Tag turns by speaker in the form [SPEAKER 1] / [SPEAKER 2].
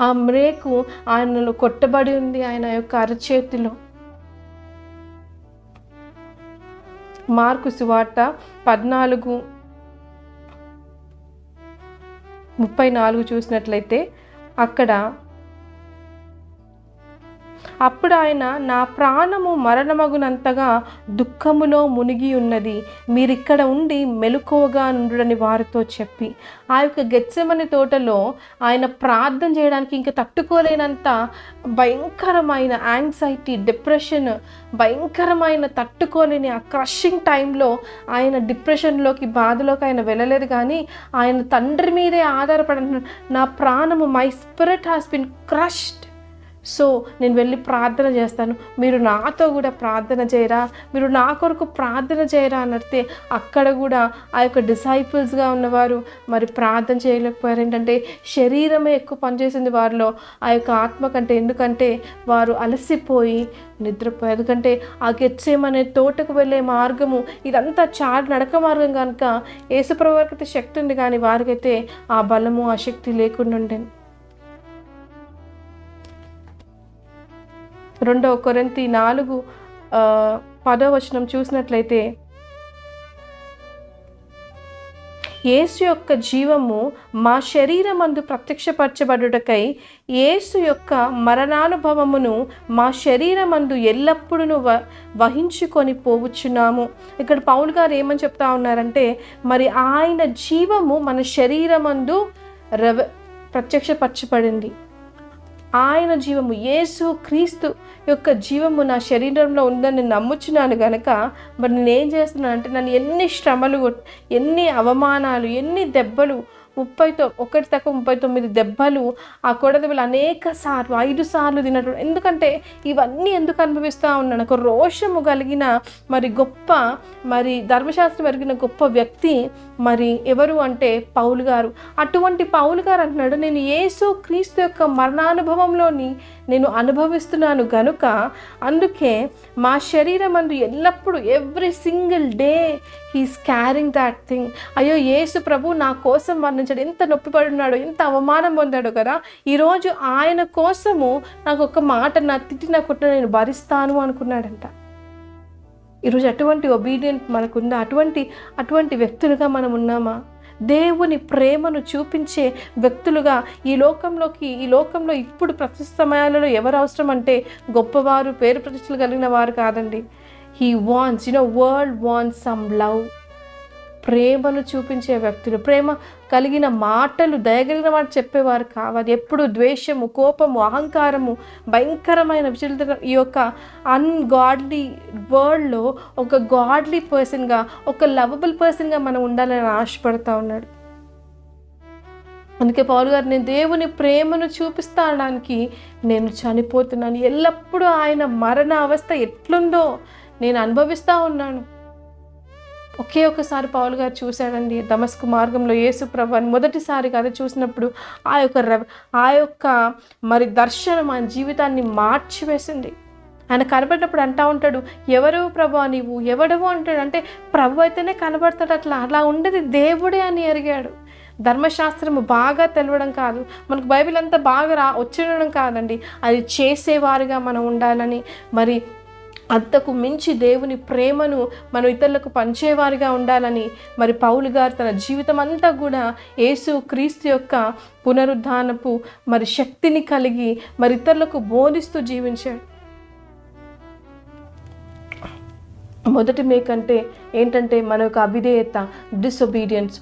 [SPEAKER 1] ఆ మ్రేకు ఆయనలో కొట్టబడి ఉంది ఆయన యొక్క అరచేతిలో. మార్కు సువార్త పద్నాలుగు ముప్పై నాలుగు చూసినట్లయితే అక్కడ అప్పుడు ఆయన నా ప్రాణము మరణమగునంతగా దుఃఖములో మునిగి ఉన్నది. మీరిక్కడ ఉండి మెలుకోగా నుండుడని వారితో చెప్పి ఆ యొక్క గెచ్చమని తోటలో ఆయన ప్రార్థన చేయడానికి ఇంకా తట్టుకోలేనంత భయంకరమైన యాంగ్జైటీ డిప్రెషన్ భయంకరమైన తట్టుకోలేని ఆ క్రషింగ్ టైంలో ఆయన డిప్రెషన్లోకి బాధలోకి ఆయన వెళ్ళలేదు కానీ ఆయన తండ్రి మీదే ఆధారపడి నా ప్రాణము my spirit has been crushed so నేను వెళ్ళి ప్రార్థన చేస్తాను. మీరు నాతో కూడా ప్రార్థన చేయరా? మీరు నా కొరకు ప్రార్థన చేయరా అన్నట్టే అక్కడ కూడా ఆ యొక్క డిసైపుల్స్గా ఉన్నవారు మరి ప్రార్థన చేయలేకపోయారు. ఏంటంటే శరీరమే ఎక్కువ పనిచేసింది వారిలో. ఆ యొక్క ఆత్మ కంటే ఎందుకంటే వారు అలసిపోయి నిద్రపోయారు. ఎందుకంటే ఆ గెచ్చేమనే తోటకు వెళ్ళే మార్గము ఇదంతా చాలా నడక మార్గం కనుక యేసుప్రవర్కైతే శక్తి ఉంది. కానీ వారికైతే ఆ బలము ఆ శక్తి లేకుండా ఉండేది రెండవ కొరంతి నాలుగు పదో వచనం చూసినట్లయితే యేసు యొక్క జీవము మా శరీరమందు ప్రత్యక్షపరచబడుటకై యేసు యొక్క మరణానుభవమును మా శరీరమందు ఎల్లప్పుడూ వ వహించుకొని పోవచ్చున్నాము ఇక్కడ పౌల్ గారు ఏమని చెప్తా ఉన్నారంటే మరి ఆయన జీవము మన శరీరమందు రవ ప్రత్యక్షపరచబడింది. ఆయన జీవము యేసు క్రీస్తు యొక్క జీవము నా శరీరంలో ఉందని నమ్ముచున్నాను గనక మరి నేను ఏం చేస్తున్నాను అంటే నన్ను ఎన్ని శ్రమలు ఎన్ని అవమానాలు ఎన్ని దెబ్బలు ముప్పైతో ఒకటి తక్కువ ముప్పై తొమ్మిది దెబ్బలు ఆ కొడదెబ్బలు అనేక సార్లు ఐదు సార్లు తినటువంటి ఎందుకంటే ఇవన్నీ ఎందుకు అనుభవిస్తూ ఉన్నాను? ఒక రోషము కలిగిన మరి గొప్ప మరి ధర్మశాస్త్రం కలిగిన గొప్ప వ్యక్తి మరి ఎవరు అంటే పౌలు గారు. అటువంటి పౌలు గారు అంటున్నాడు నేను యేసు క్రీస్తు యొక్క మరణానుభవంలోని నేను అనుభవిస్తున్నాను గనుక అందుకే మా శరీరం అందు ఎల్లప్పుడూ every single day he's carrying that thing అయ్యో యేసు ప్రభు నా కోసం వర్ణించాడు ఎంత నొప్పి పడున్నాడు ఎంత అవమానం పొందాడు కదా. ఈరోజు ఆయన కోసము నాకు ఒక మాట నా తిట్టి నా కుట్ర నేను భరిస్తాను అనుకున్నాడంట. ఈరోజు అటువంటి ఒబీడియంట్ మనకుందా అటువంటి అటువంటి వ్యక్తులుగా మనం ఉన్నామా? దేవుని ప్రేమను చూపించే వ్యక్తులుగా ఈ లోకంలోకి ఈ లోకంలో ఇప్పుడు ప్రస్తుత సమయాలలో ఎవరు అవసరం అంటే గొప్పవారు పేరు ప్రతిష్టలు కలిగిన వారు కాదండి. He wants you know world wants some love ప్రేమను చూపించే వ్యక్తులు ప్రేమ కలిగిన మాటలు దయగలిగిన మాట చెప్పేవారు కావాలి ఎప్పుడు ద్వేషము కోపము అహంకారము భయంకరమైన విచలిత ఈ యొక్క అన్గాడ్లీ వరల్డ్లో ఒక గాడ్లీ పర్సన్గా ఒక లవబుల్ పర్సన్గా మనం ఉండాలని ఆశపడతా ఉన్నాడు. అందుకే పౌలు గారు నేను దేవుని ప్రేమను చూపిస్తాడానికి నేను చనిపోతున్నాను. ఎల్లప్పుడూ ఆయన మరణ అవస్థ ఎట్లుందో నేను అనుభవిస్తూ ఉన్నాను. ఒకే ఒకసారి పౌలు గారు చూశాడండి దమస్కు మార్గంలో యేసు ప్రభాని మొదటిసారి గారు చూసినప్పుడు ఆ యొక్క ఆ యొక్క మరి దర్శనం ఆయన జీవితాన్ని మార్చివేసింది. ఆయన కనబడినప్పుడు అంటా ఉంటాడు ఎవరు ప్రభా నీవు? ఎవడవు? అంటాడు. అంటే ప్రభు అయితేనే కనబడతాడు అట్లా. అలా ఉండేది దేవుడే అని ఎరిగాడు ధర్మశాస్త్రము బాగా తెలవడం కాదు. మనకు బైబిల్ అంతా బాగా రా వచ్చిండడం కాదండి. అది చేసేవారుగా మనం ఉండాలని మరి అంతకు మించి దేవుని ప్రేమను మనం ఇతరులకు పంచేవారిగా ఉండాలని మరి పౌలు గారు తన జీవితం అంతా కూడా యేసు క్రీస్తు యొక్క పునరుద్ధానపు మరి శక్తిని కలిగి మరి ఇతరులకు బోధిస్తూ జీవించాడు. మొదటి మేకంటే ఏంటంటే మన యొక్క అవిధేయత డిసొబీడియన్స్